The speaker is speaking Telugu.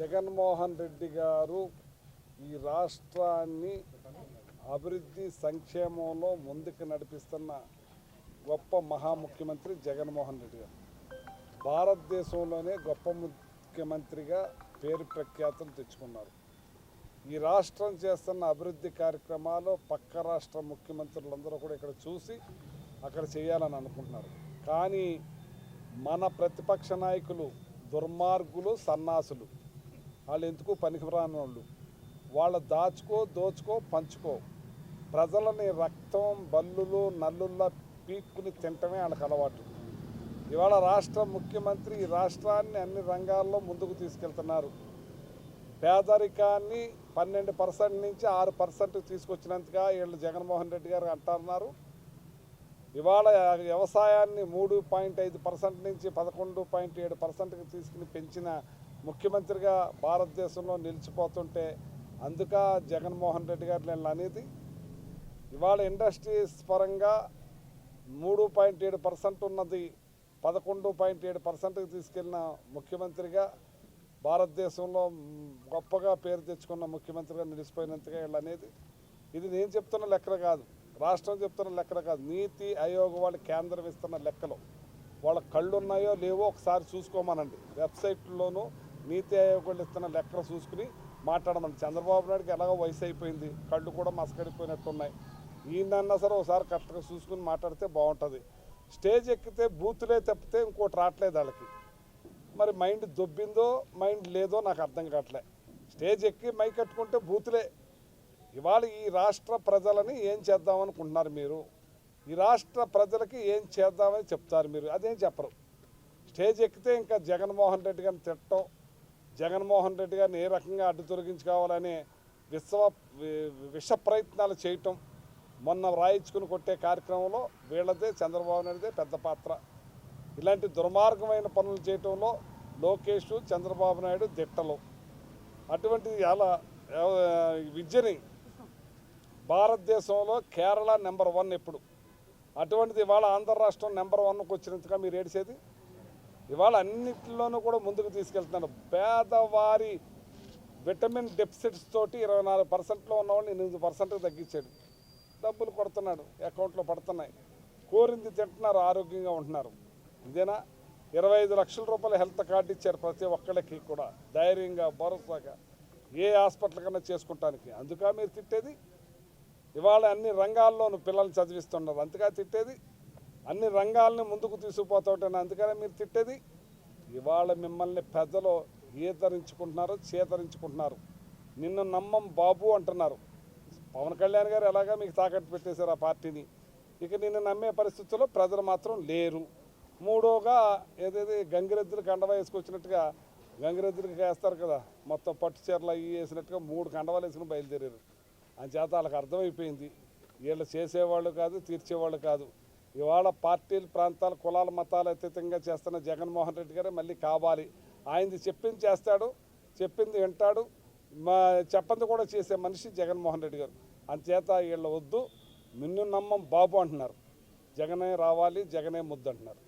జగన్మోహన్ రెడ్డి గారు ఈ రాష్ట్రాన్ని అభివృద్ధి సంక్షేమంలో ముందుకు నడిపిస్తున్న గొప్ప మహా ముఖ్యమంత్రి జగన్మోహన్ రెడ్డి గారు. భారతదేశంలోనే గొప్ప ముఖ్యమంత్రిగా పేరు ప్రఖ్యాతులు తెచ్చుకున్నారు. ఈ రాష్ట్రం చేస్తున్న అభివృద్ధి కార్యక్రమాలు పక్క రాష్ట్ర ముఖ్యమంత్రులందరూ కూడా ఇక్కడ చూసి అక్కడ చేయాలని అనుకుంటున్నారు. కానీ మన ప్రతిపక్ష నాయకులు దుర్మార్గులు సన్నాసులు. వాళ్ళు ఎందుకు పనికిరాని వాళ్ళు? వాళ్ళ దాచుకో దోచుకో పంచుకో. ప్రజలని రక్తం బల్లులు నల్లుల్లా పీక్కుని తింటమే వాళ్ళకి అలవాటు. ఇవాళ రాష్ట్ర ముఖ్యమంత్రి ఈ రాష్ట్రాన్ని అన్ని రంగాల్లో ముందుకు తీసుకెళ్తున్నారు. పేదరికాన్ని పన్నెండు పర్సెంట్ నుంచి ఆరు పర్సెంట్ తీసుకొచ్చినంతగా వీళ్ళు జగన్మోహన్ రెడ్డి గారు అంటున్నారు ఇవాళ వ్యవసాయాన్ని మూడు పాయింట్ ఐదు పర్సెంట్ నుంచి పదకొండు పాయింట్ ఏడు పర్సెంట్కి తీసుకుని పెంచిన ముఖ్యమంత్రిగా భారతదేశంలో నిలిచిపోతుంటే అందుక జగన్మోహన్ రెడ్డి గారు నేను అనేది ఇవాళ ఇండస్ట్రీస్ పరంగా మూడు పాయింట్ ఏడు పర్సెంట్ ఉన్నది పదకొండు పాయింట్ ఏడు పర్సెంట్కి తీసుకెళ్ళిన ముఖ్యమంత్రిగా భారతదేశంలో గొప్పగా పేరు తెచ్చుకున్న ముఖ్యమంత్రిగా నిలిచిపోయినంతగా వీళ్ళు అనేది ఇది నేను చెప్తున్న లెక్కలు కాదు రాష్ట్రం చెప్తున్న లెక్కలు కాదు. నీతి ఆయోగ్ వాళ్ళు కేంద్రం ఇస్తున్న లెక్కలు. వాళ్ళ కళ్ళు ఉన్నాయో లేవో ఒకసారి చూసుకోమనండి. వెబ్సైట్లోనూ నీతి ఆయోగ్ ఇస్తున్న లెక్కలు చూసుకుని మాట్లాడమని చంద్రబాబు నాయుడుకి ఎలాగో వయసు అయిపోయింది. కళ్ళు కూడా మసకడిపోయినట్టున్నాయి. ఈయనన్నా సరే ఒకసారి కరెక్ట్గా చూసుకుని మాట్లాడితే బాగుంటుంది. స్టేజ్ ఎక్కితే బూతులే తప్పితే ఇంకోటి రావట్లేదు వాళ్ళకి. మరి మైండ్ దొబ్బిందో మైండ్ లేదో నాకు అర్థం కావట్లే. స్టేజ్ ఎక్కి మై కట్టుకుంటే బూతులే. ఇవాళ ఈ రాష్ట్ర ప్రజలని ఏం చేద్దామనుకుంటున్నారు మీరు? ఈ రాష్ట్ర ప్రజలకి ఏం చేద్దామని చెప్తారు మీరు? అదేం చెప్పరు. స్టేజ్ ఎక్కితే ఇంకా జగన్మోహన్ రెడ్డి గారిని తిట్టడం జగన్మోహన్ రెడ్డి గారిని ఏ రకంగా అడ్డు తొలగించుకోవాలని విశ్వ విష ప్రయత్నాలు చేయటం మొన్న రాయించుకుని కొట్టే కార్యక్రమంలో వీళ్ళదే చంద్రబాబు నాయుడుదే పెద్ద పాత్ర. ఇలాంటి దుర్మార్గమైన పనులు చేయటంలో లోకేష్ చంద్రబాబు నాయుడు దిట్టలు. అటువంటి అలా విద్యని భారతదేశంలో కేరళ నెంబర్ వన్ ఎప్పుడు. అటువంటిది ఇవాళ ఆంధ్ర రాష్ట్రం నెంబర్ వన్కి వచ్చినంతగా మీరు ఏడిసేది? ఇవాళ అన్నింటిలోనూ కూడా ముందుకు తీసుకెళ్తున్నాడు పేదవారి విటమిన్ డెఫిసిట్స్ తోటి ఇరవై నాలుగు పర్సెంట్లో ఉన్నవాడిని ఎనిమిది పర్సెంట్కి తగ్గించాడు. డబ్బులు కొడుతున్నాడు. అకౌంట్లో పడుతున్నాయి. కోరింది తింటున్నారు ఆరోగ్యంగా ఉంటున్నారు. ఇదేనా? ఇరవై ఐదు లక్షల రూపాయల హెల్త్ కార్డు ఇచ్చారు ప్రతి ఒక్కళ్ళకి కూడా. ధైర్యంగా భరోసాగా ఏ హాస్పిటల్ కన్నా చేసుకుంటానికి. అందుక మీరు తిట్టేది? ఇవాళ అన్ని రంగాల్లోనూ పిల్లల్ని చదివిస్తున్నారు. అంతగా తిట్టేది? అన్ని రంగాల్ని ముందుకు తీసుకుపోతుంటాను అందుకనే మీరు తిట్టేది. ఇవాళ మిమ్మల్ని పెద్దలు ఈతరించుకుంటున్నారు చేతరించుకుంటున్నారు. నిన్ను నమ్మం బాబు అంటున్నారు. పవన్ కళ్యాణ్ గారు ఎలాగా మీకు తాకట్టు పెట్టేశారు ఆ పార్టీని? ఇక నిన్ను నమ్మే పరిస్థితుల్లో ప్రజలు మాత్రం లేరు. మూడోగా ఏదైతే గంగిరెద్దులు కండవ వేసుకొచ్చినట్టుగా గంగిరెద్దులకి వేస్తారు కదా మొత్తం పట్టు చీరలు అవి వేసినట్టుగా మూడు కండవాలు వేసుకుని బయలుదేరారు. అని చేత వాళ్ళకి అర్థమైపోయింది. వీళ్ళు చేసేవాళ్ళు కాదు తీర్చేవాళ్ళు కాదు. ఇవాళ పార్టీలు ప్రాంతాలు కులాల మతాలు అతీతంగా చేస్తున్న జగన్మోహన్ రెడ్డి గారే మళ్ళీ కావాలి. ఆయనది చెప్పింది చేస్తాడు చెప్పింది వింటాడు. మా చెప్పంది కూడా చేసే మనిషి జగన్మోహన్ రెడ్డి గారు. అంచేత వీళ్ళు వద్దు మిన్ను నమ్మం బాబు అంటున్నారు. జగనే రావాలి జగనే ముద్దు అంటున్నారు.